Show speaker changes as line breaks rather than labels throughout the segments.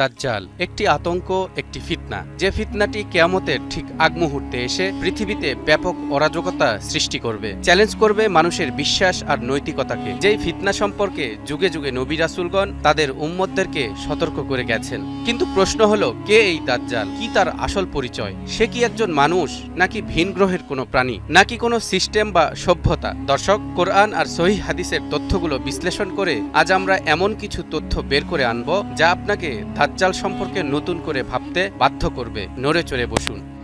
দাজ্জাল, একটি আতঙ্ক, একটি ফিতনা। যে ফিতনাটি কেয়ামতের ঠিক আগ মুহূর্তে এসে পৃথিবীতে ব্যাপক অরাজকতা সৃষ্টি করবে। চ্যালেঞ্জ করবে মানুষের বিশ্বাস আর নৈতিকতাকে। যেই ফিতনা সম্পর্কে যুগে যুগে নবী রাসুলগণ তাদের উম্মতদেরকে সতর্ক করে গেছেন। কিন্তু প্রশ্ন হলো, কে এই দাজ্জাল? কি তার আসল পরিচয়? সে কি একজন মানুষ, নাকি ভিন গ্রহের কোনো প্রাণী? নাকি কোনো সিস্টেম বা সভ্যতা? দর্শক, কোরআন আর সহি হাদিসের তথ্যগুলো বিশ্লেষণ করে আজ আমরা এমন কিছু তথ্য বের করে আনব যা আপনাকে দাজ্জাল সম্পর্কে নতুন করে ভাবতে বাধ্য করবে। নড়ে চড়ে বসুন।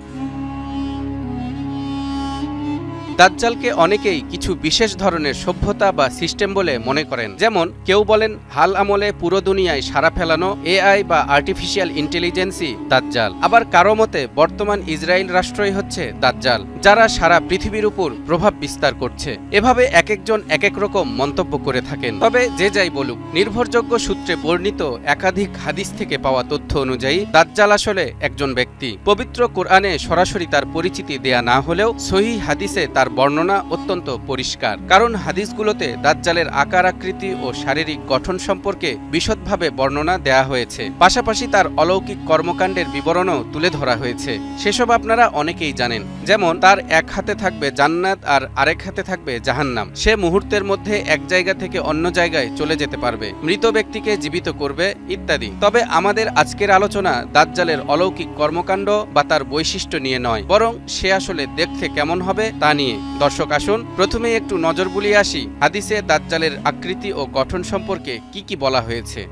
দাজ্জালকে অনেকেই কিছু বিশেষ ধরনের সভ্যতা বা সিস্টেম বলে মনে করেন। যেমন, কেউ বলেন, হাল আমলে পুরো দুনিয়ায় সারা ফেলানো এআই বা আর্টিফিশিয়াল ইন্টেলিজেন্সই দাজ্জাল। আবার কারও মতে, বর্তমান ইসরায়েল রাষ্ট্রই হচ্ছে দাজ্জাল, যারা সারা পৃথিবীর উপর প্রভাব বিস্তার করছে। এভাবে এক একজন এক এক রকম মন্তব্য করে থাকেন। তবে যে যাই বলুক, নির্ভরযোগ্য সূত্রে বর্ণিত একাধিক হাদিস থেকে পাওয়া তথ্য অনুযায়ী, দাজ্জাল আসলে একজন ব্যক্তি। পবিত্র কোরআনে সরাসরি তার পরিচিতি দেয়া না হলেও সহি হাদিসে তার বর্ণনা অত্যন্ত পরিষ্কার। কারণ হাদিসগুলোতে দাজ্জালের আকার, আকৃতি ও শারীরিক গঠন সম্পর্কে বিশদভাবে বর্ণনা দেয়া হয়েছে। পাশাপাশি তার অলৌকিক কর্মকাণ্ডের বিবরণও তুলে ধরা হয়েছে। সেসব আপনারা অনেকেই জানেন, যেমন তার এক হাতে থাকবে জান্নাত আর আরেক হাতে থাকবে জাহান্নাম। সে মুহূর্তের মধ্যে এক জায়গা থেকে অন্য জায়গায় চলে যেতে পারবে, মৃত ব্যক্তিকে জীবিত করবে ইত্যাদি। তবে আমাদের আজকের আলোচনা দাজ্জালের অলৌকিক কর্মকাণ্ড বা তার বৈশিষ্ট্য নিয়ে নয়, বরং সে আসলে দেখতে কেমন হবে তা নিয়ে। দর্শক আসুন, প্রথমে একটু নজর বুলিয়ে আসি, হাদিসে দাজ্জালের আকৃতি ও গঠন সম্পর্কে কি কি বলা হয়েছে।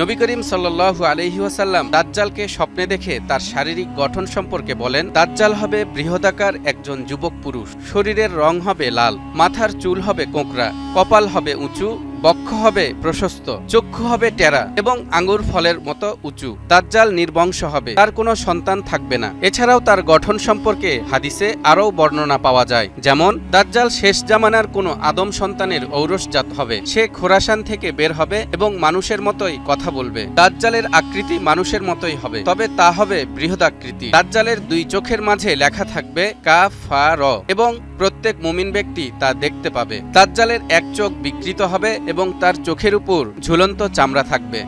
নবী করিম সাল্লু আলহি ওয়াসাল্লাম দাজ্জালকে স্বপ্নে দেখে তার শারীরিক গঠন সম্পর্কে বলেন, দাজ্জাল হবে বৃহদাকার একজন যুবক পুরুষ। শরীরের রং হবে লাল, মাথার চুল হবে কোঁকড়া, কপাল হবে উঁচু বক্ষ হবে প্রশস্ত, চক্ষু হবে টেরা এবং আঙ্গুর ফলের মতো উঁচু। দাজ্জাল নির্বংশ হবে, তার কোনো সন্তান থাকবে না। এছাড়াও তার গঠন সম্পর্কে হাদিসে আরও বর্ণনা পাওয়া যায়, যেমন, দাজ্জাল শেষ জামানার কোনো আদম সন্তানের ঔরসজাত হবে। সে খোরাসান থেকে বের হবে এবং মানুষের মতোই কথা বলবে। দাজ্জালের আকৃতি মানুষের মতোই হবে, তবে তা হবে বৃহদাকৃতি। দাজ্জালের দুই চোখের মাঝে লেখা থাকবে কা, ফা, র এবং প্রত্যেক মুমিন ব্যক্তি তা দেখতে পাবে। দাজ্জালের এক চোখ বিকৃত হবে এবং তার চোখের উপর ঝুলন্ত চামড়া থাকবে।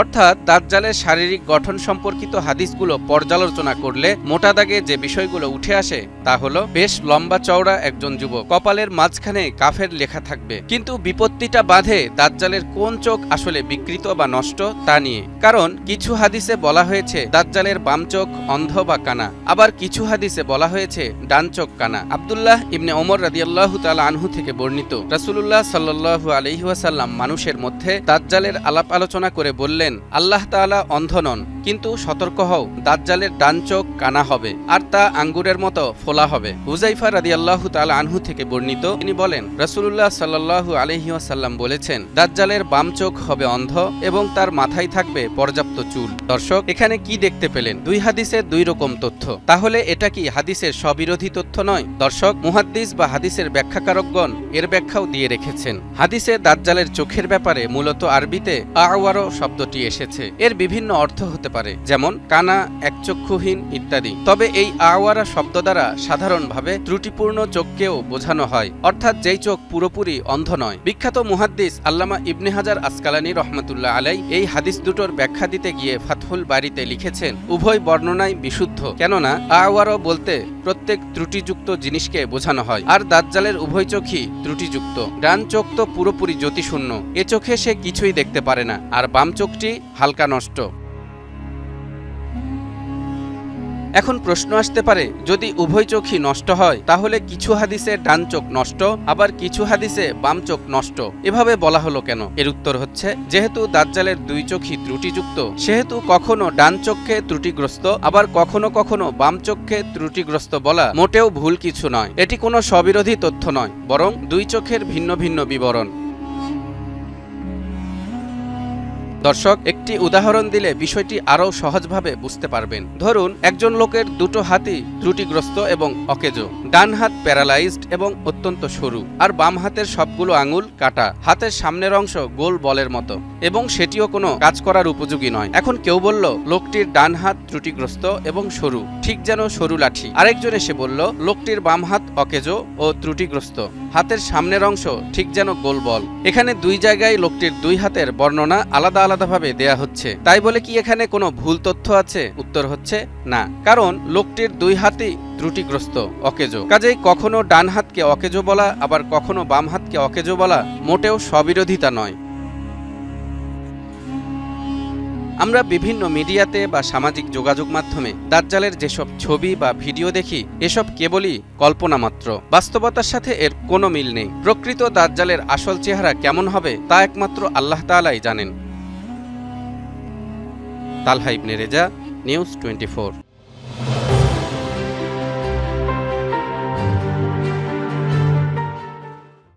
অর্থাৎ দাজ্জালের শারীরিক গঠন সম্পর্কিত হাদিসগুলো পর্যালোচনা করলে মোটা দাগে যে বিষয়গুলো উঠে আসে তা হলো, বেশ লম্বা চওড়া একজন যুবক। কপালের মাঝখানে কাফের লেখা থাকবে। কিন্তু বিপত্তিটা বাঁধে দাজ্জালের কোন চোখ আসলে বিকৃত বা নষ্ট তা নিয়ে। কারণ কিছু হাদিসে বলা হয়েছে, দাজ্জালের বাম চোখ অন্ধ বা কানা। আবার কিছু হাদিসে বলা হয়েছে, ডান চোখ কানা। আবদুল্লাহ ইবনে ওমর রাদিয়াল্লাহু তাআলা আনহু থেকে বর্ণিত, রাসূলুল্লাহ সাল্লাল্লাহু আলাইহি ওয়াসাল্লাম মানুষের মধ্যে দাজ্জালের আলাপ আলোচনা করে বললেন, আল্লাহ তাআলা অন্ধ নন। কিন্তু সতর্ক হও, দাজ্জালের ডান চোখ কানা হবে আর তা আঙ্গুরের মতো ফোলা হবে। হুজাইফা রাদিয়াল্লাহু তাআলা আনহু থেকে বর্ণিত, তিনি বলেন, রাসূলুল্লাহ সাল্লাল্লাহু আলাইহি ওয়াসাল্লাম বলেছেন, দাজ্জালের বাম চোখ হবে অন্ধ এবং তার মাথায় থাকবে পর্যাপ্ত চুল। দর্শক, এখানে কি দেখতে পেলেন? দুই হাদিসের দুই রকম তথ্য। তাহলে এটা কি হাদিসের স্ববিরোধী তথ্য নয়? দর্শক, মুহাদ্দিস বা হাদিসের ব্যাখ্যাকারকগণ এর ব্যাখ্যাও দিয়ে রেখেছেন। হাদিসে দাজ্জালের চোখের ব্যাপারে মূলত আরবিতে আওয়ারো শব্দটি এসেছে। এর বিভিন্ন অর্থ হতে পারে। যেমন কানা, একচক্ষুহীন ইত্যাদি। তবে এই আওয়ারা শব্দ দ্বারা সাধারণভাবে ত্রুটিপূর্ণ চোখকেও বোঝানো হয়। অর্থাৎ যেই চোখ পুরোপুরি অন্ধ নয়। বিখ্যাত মুহাদ্দিস আল্লামা ইবনে হাজার আসকালানি রহমতুল্লাহ আলাই এই হাদিস দুটোর ব্যাখ্যা দিতে গিয়ে ফাতহুল বাড়িতে লিখেছেন, উভয় বর্ণনায় বিশুদ্ধ। কেননা আওয়ারও বলতে প্রত্যেক ত্রুটিযুক্ত জিনিসকে বোঝানো হয়। আর দাজ্জালের উভয় চোখই ত্রুটিযুক্ত। ডান চোখ তো পুরোপুরি জ্যোতিশূন্য। এ চোখে সে কিছুই দেখতে পারে না। আর বাম চোখটি হালকা নষ্ট। এখন প্রশ্ন আসতে পারে, যদি উভয় চোখই নষ্ট হয়, তাহলে কিছু হাদিসে ডান চোখ নষ্ট, আবার কিছু হাদিসে বাম চোখ নষ্ট। এভাবে বলা হলো কেন? এর উত্তর হচ্ছে, যেহেতু দাজ্জালের দুই চোখই ত্রুটিযুক্ত, সেহেতু কখনো ডান চোখে ত্রুটিগ্রস্ত, আবার কখনো কখনো বাম চোখে ত্রুটিগ্রস্ত বলা মোটেও ভুল কিছু নয়। এটি কোনো স্ববিরোধী তথ্য নয়, বরং দুই চোখের ভিন্ন ভিন্ন বিবরণ। দর্শক একটি উদাহরণ দিলে বিষয়টি আরও সহজভাবে বুঝতে পারবেন। ধরুন, একজন লোকের দুটো হাতই ত্রুটিগ্রস্ত এবং অকেজো। ডান হাত প্যারালাইজড এবং অত্যন্ত সরু, আর বাম হাতের সবগুলো আঙুল কাটা। হাতের সামনের অংশ গোল বলের মতো, এবং সেটিও কোনো কাজ করার উপযোগী নয়। এখন কেউ বলল, লোকটির ডান হাত ত্রুটিগ্রস্ত এবং সরু, ঠিক যেন সরু লাঠি। আরেকজন এসে বলল, লোকটির বাম হাত অকেজো ও ত্রুটিগ্রস্ত। হাতের সামনের অংশ ঠিক যেন গোল বল। এখানে দুই জায়গায় লোকটির দুই হাতের বর্ণনা আলাদা আলাদাভাবে দেয়া হচ্ছে। তাই বলে কি এখানে কোনো ভুল তথ্য আছে? উত্তর হচ্ছে না। কারণ লোকটির দুই হাতই ত্রুটিগ্রস্ত, অকেজো। কাজেই কখনো ডান হাতকে অকেজো বলা, আবার কখনো বাম হাতকে অকেজো বলা মোটেও স্ববিরোধিতা নয়। আমরা বিভিন্ন মিডিয়াতে বা সামাজিক যোগাযোগ মাধ্যমে দাজ্জালের যেসব ছবি বা ভিডিও দেখি, এসব কেবলই কল্পনা মাত্র। বাস্তবতার সাথে এর কোনো মিল নেই। প্রকৃত দাজ্জালের আসল চেহারা কেমন হবে, তা একমাত্র আল্লাহ তালাই জানেন। Talha Ibne Reza, news twenty